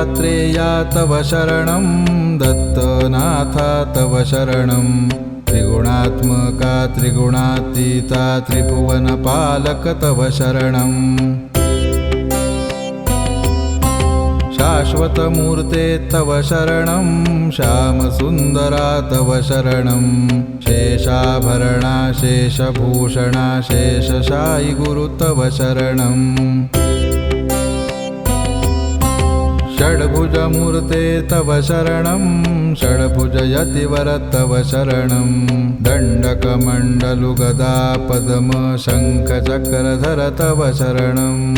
दत्तात्रेया तव शरणं दत्तनाथा तव शरणं। त्रिगुणात्मका त्रिगुणातीता त्रिभुवनपालक तव शरणम् शाश्वतमूर्ते तव शरणं श्यामसुन्दरा तव शरणं। शेषाभरणा शेषभूषणा शेषशायि गुरु तव शरणम् षड्भुजमूर्ते तव शरणं षड्भुजयतिवर तव शरणं। दण्डकमण्डलुगदा पद्मशङ्खचक्रधर तव शरणम्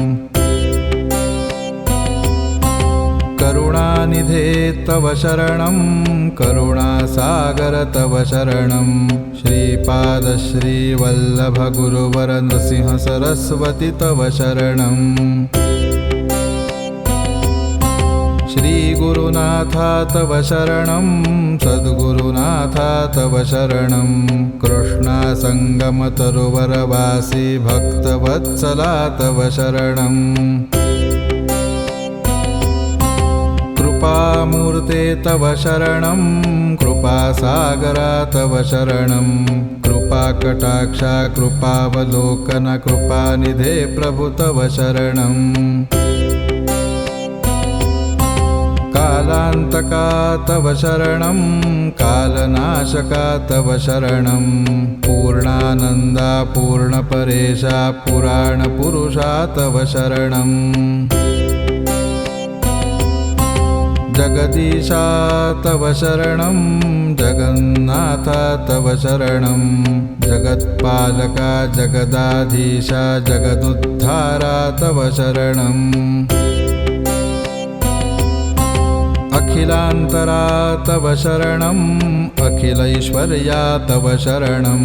करुणानिधे तव शरणं करुणासागर तव शरणं। श्रीपादश्रीवल्लभगुरुवर नृसिंह सरस्वति तव शरणम् श्रीगुरुनाथा तव शरणं सद्गुरुनाथा तव शरणं। कृष्णासङ्गमतरुवरवासी भक्तवत्सला तव शरणम् कृपामूर्ते तव शरणं कृपासागरा तव शरणं। कृपाकटाक्षा कृपावलोकन कृपानिधे प्रभु तव शरणम् कालान्तका तव शरणं कालनाशका तव शरणं। पूर्णानन्दा पूर्णपरेशा पुराणपुरुषा तव शरणम् जगदीशा तव शरणं जगन्नाथा तव शरणं। जगत्पालका जगदाधीशा जगदुद्धारा तव शरणम् अखिलान्तरा तव शरणम् अखिलैश्वर्या तव शरणं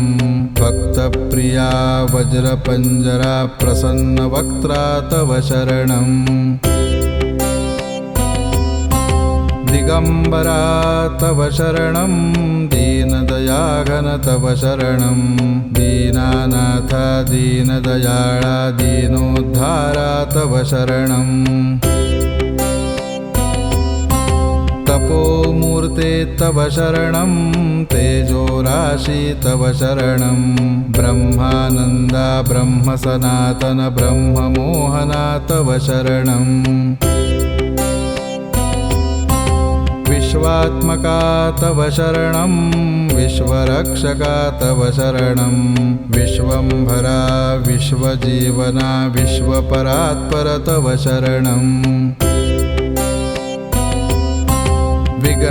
भक्तप्रिया वज्रपञ्जरा प्रसन्नवक्त्रा तव शरणम्। दिगम्बरा तव शरणं दीनदयाघन तव शरणं दीनानाथा दीनदयाळा दीनोद्धारा तव शरणम् तपोमूर्ते तव शरणं तेजोराशि तव शरणं। ब्रह्मानन्दा ब्रह्मसनातन ब्रह्ममोहना तव शरणम् विश्वात्मका तव शरणं विश्वरक्षका तव शरणं। विश्वम्भरा विश्वजीवना विश्वपरात्पर तव शरणम्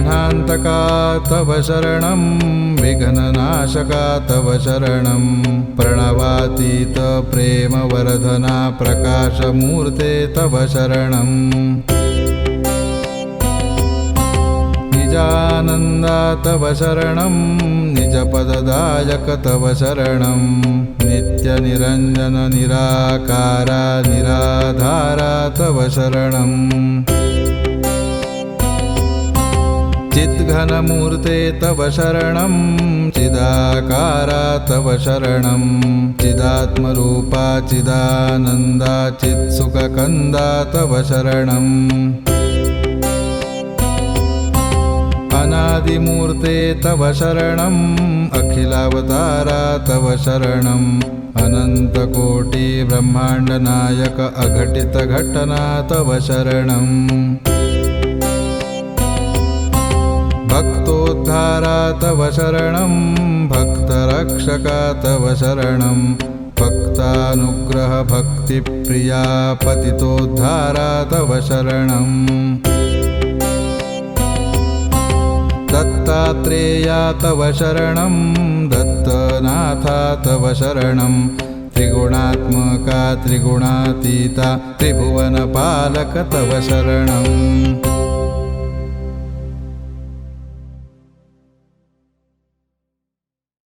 विघ्नान्तका तव शरणं। विघ्ननाशका तव शरणं। प्रणवातीत प्रेमवर्धना प्रकाशमूर्ते तव शरणम् निजानन्दा तव शरणं। निजपददायक तव शरणं। नित्यनिरञ्जन निराकारा निराधारा तव शरणम् चिद्घनमूर्ते तव शरणं चिदाकारा तव शरणं। चिदात्मरूपा चिदानन्दा चित्सुखकन्दा तव शरणम् अनादिमूर्ते तव शरणम् अखिलावतारा तव शरणम् अनन्तकोटिब्रह्माण्डनायक अघटितघटना तव शरणम् भक्तोद्धारा तव शरणं भक्तरक्षका तव शरणं। भक्तानुग्रहभक्तिप्रिया पतितोद्धारा तव शरणम् दत्तात्रेया तव शरणं दत्तनाथा तव शरणं। त्रिगुणात्मका त्रिगुणातीता त्रिभुवनपालक तव शरणम्